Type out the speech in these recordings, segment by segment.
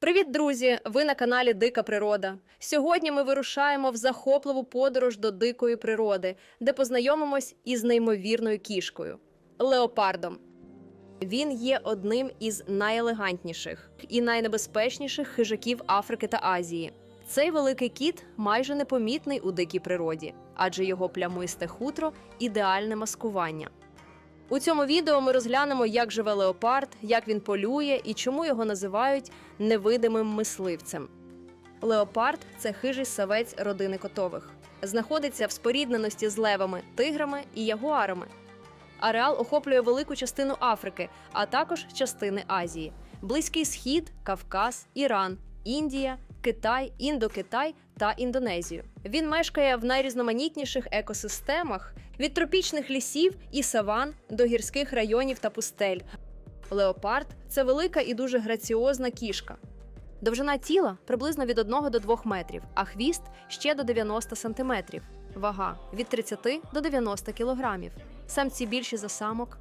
Привіт, друзі! Ви на каналі Дика Природа. Сьогодні ми вирушаємо в захопливу подорож до дикої природи, де познайомимось із неймовірною кішкою леопардом. Він є одним із найелегантніших і найнебезпечніших хижаків Африки та Азії. Цей великий кіт майже непомітний у дикій природі, адже його плямисте хутро ідеальне маскування. У цьому відео ми розглянемо, як живе леопард, як він полює і чому його називають невидимим мисливцем. Леопард це хижий савець родини котових. Знаходиться в спорідненості з левами, тиграми і ягуарами. Ареал охоплює велику частину Африки, а також частини Азії: Близький Схід, Кавказ, Іран, Індія, Китай, Індокитай та Індонезію. Він мешкає в найрізноманітніших екосистемах від тропічних лісів і саван до гірських районів та пустель. Леопард це велика і дуже граціозна кішка. Довжина тіла приблизно від 1 до 2 метрів, а хвіст ще до 90 сантиметрів. Вага від 30 до 90 кілограмів. Самці більші за самок.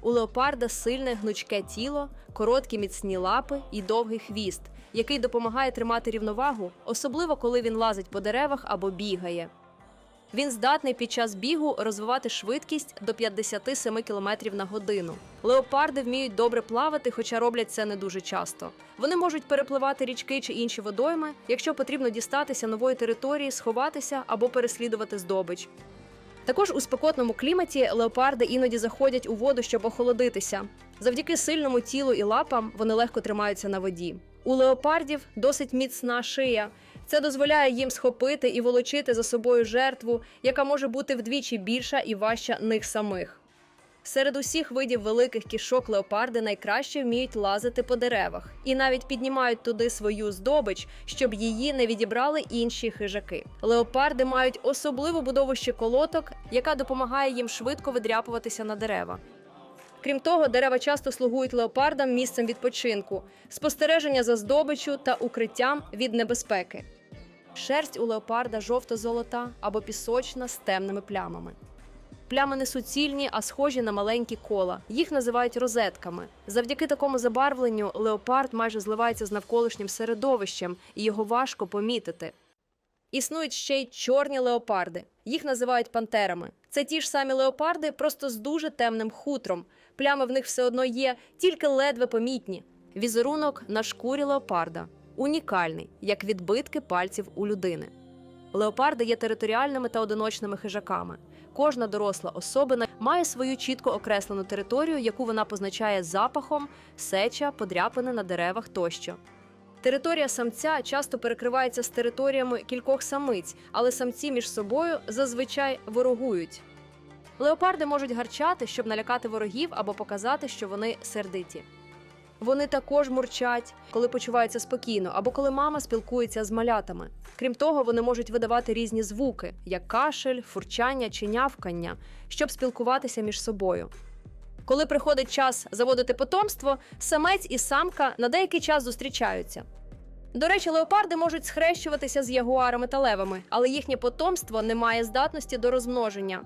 У леопарда сильне гнучке тіло, короткі міцні лапи і довгий хвіст, який допомагає тримати рівновагу, особливо коли він лазить по деревах або бігає. Він здатний під час бігу розвивати швидкість до 57 км на годину. Леопарди вміють добре плавати, хоча роблять це не дуже часто. Вони можуть перепливати річки чи інші водойми, якщо потрібно дістатися нової території, сховатися або переслідувати здобич. Також у спекотному кліматі леопарди іноді заходять у воду, щоб охолодитися. Завдяки сильному тілу і лапам вони легко тримаються на воді. У леопардів досить міцна шия. Це дозволяє їм схопити і волочити за собою жертву, яка може бути вдвічі більша і важча них самих. Серед усіх видів великих кішок леопарди найкраще вміють лазити по деревах і навіть піднімають туди свою здобич, щоб її не відібрали інші хижаки. Леопарди мають особливу будову щиколоток, яка допомагає їм швидко видряпуватися на дерева. Крім того, дерева часто слугують леопардам місцем відпочинку, спостереження за здобиччю та укриттям від небезпеки. Шерсть у леопарда жовто-золота або пісочна з темними плямами. Плями не суцільні, а схожі на маленькі кола. Їх називають розетками. Завдяки такому забарвленню леопард майже зливається з навколишнім середовищем, і його важко помітити. Існують ще й чорні леопарди. Їх називають пантерами. Це ті ж самі леопарди, просто з дуже темним хутром. Плями в них все одно є, тільки ледве помітні. Візерунок на шкурі леопарда унікальний, як відбитки пальців у людини. Леопарди є територіальними та одиночними хижаками. Кожна доросла особина має свою чітко окреслену територію, яку вона позначає запахом, сеча, подряпини на деревах тощо. Територія самця часто перекривається з територіями кількох самиць, але самці між собою зазвичай ворогують. Леопарди можуть гарчати, щоб налякати ворогів або показати, що вони сердиті. Вони також мурчать, коли почуваються спокійно, або коли мама спілкується з малятами. Крім того, вони можуть видавати різні звуки, як кашель, фурчання чи нявкання, щоб спілкуватися між собою. Коли приходить час заводити потомство, самець і самка на деякий час зустрічаються. До речі, леопарди можуть схрещуватися з ягуарами та левами, але їхнє потомство не має здатності до розмноження.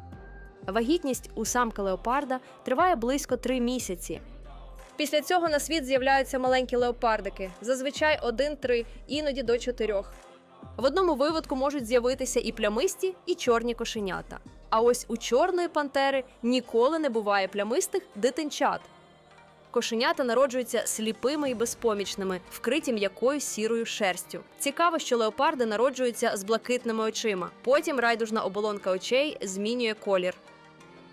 Вагітність у самки леопарда триває близько три місяці. Після цього на світ з'являються маленькі леопардики, зазвичай один-три, іноді до чотирьох. В одному виводку можуть з'явитися і плямисті, і чорні кошенята. А ось у чорної пантери ніколи не буває плямистих дитинчат. Кошенята народжуються сліпими і безпомічними, вкриті м'якою сірою шерстю. Цікаво, що леопарди народжуються з блакитними очима. Потім райдужна оболонка очей змінює колір.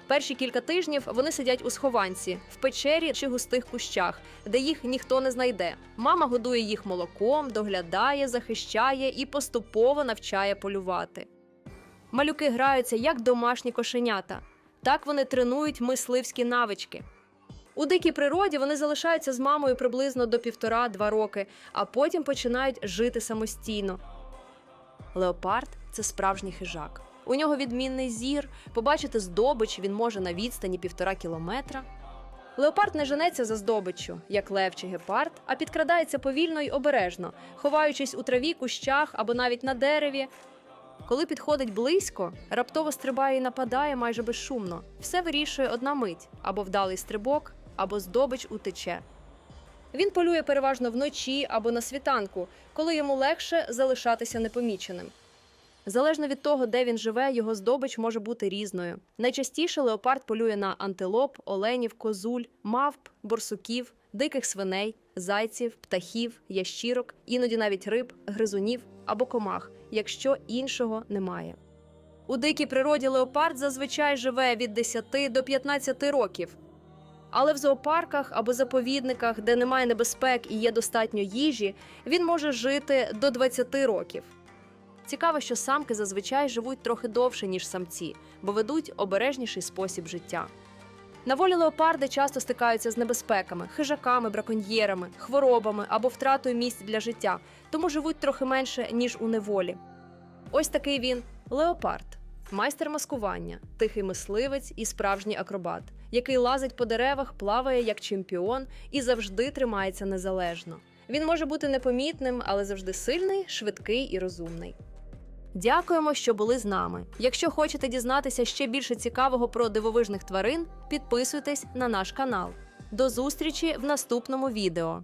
Перші кілька тижнів вони сидять у схованці, в печері чи густих кущах, де їх ніхто не знайде. Мама годує їх молоком, доглядає, захищає і поступово навчає полювати. Малюки граються як домашні кошенята. Так вони тренують мисливські навички. У дикій природі вони залишаються з мамою приблизно до півтора-два роки, а потім починають жити самостійно. Леопард це справжній хижак. У нього відмінний зір, побачити здобич він може на відстані півтора кілометра. Леопард не женеться за здобиччю, як лев чи гепард, а підкрадається повільно й обережно, ховаючись у траві, кущах або навіть на дереві. Коли підходить близько, раптово стрибає і нападає майже безшумно. Все вирішує одна мить або вдалий стрибок, або здобич утече. Він полює переважно вночі або на світанку, коли йому легше залишатися непоміченим. Залежно від того, де він живе, його здобич може бути різною. Найчастіше леопард полює на антилоп, оленів, козуль, мавп, борсуків, диких свиней, зайців, птахів, ящірок, іноді навіть риб, гризунів або комах, якщо іншого немає. У дикій природі леопард зазвичай живе від 10 до 15 років. Але в зоопарках або заповідниках, де немає небезпек і є достатньо їжі, він може жити до 20 років. Цікаво, що самки зазвичай живуть трохи довше, ніж самці, бо ведуть обережніший спосіб життя. На волі леопарди часто стикаються з небезпеками, хижаками, браконьєрами, хворобами або втратою місць для життя, тому живуть трохи менше, ніж у неволі. Ось такий він леопард, майстер маскування, тихий мисливець і справжній акробат, який лазить по деревах, плаває як чемпіон і завжди тримається незалежно. Він може бути непомітним, але завжди сильний, швидкий і розумний. Дякуємо, що були з нами. Якщо хочете дізнатися ще більше цікавого про дивовижних тварин, підписуйтесь на наш канал. До зустрічі в наступному відео.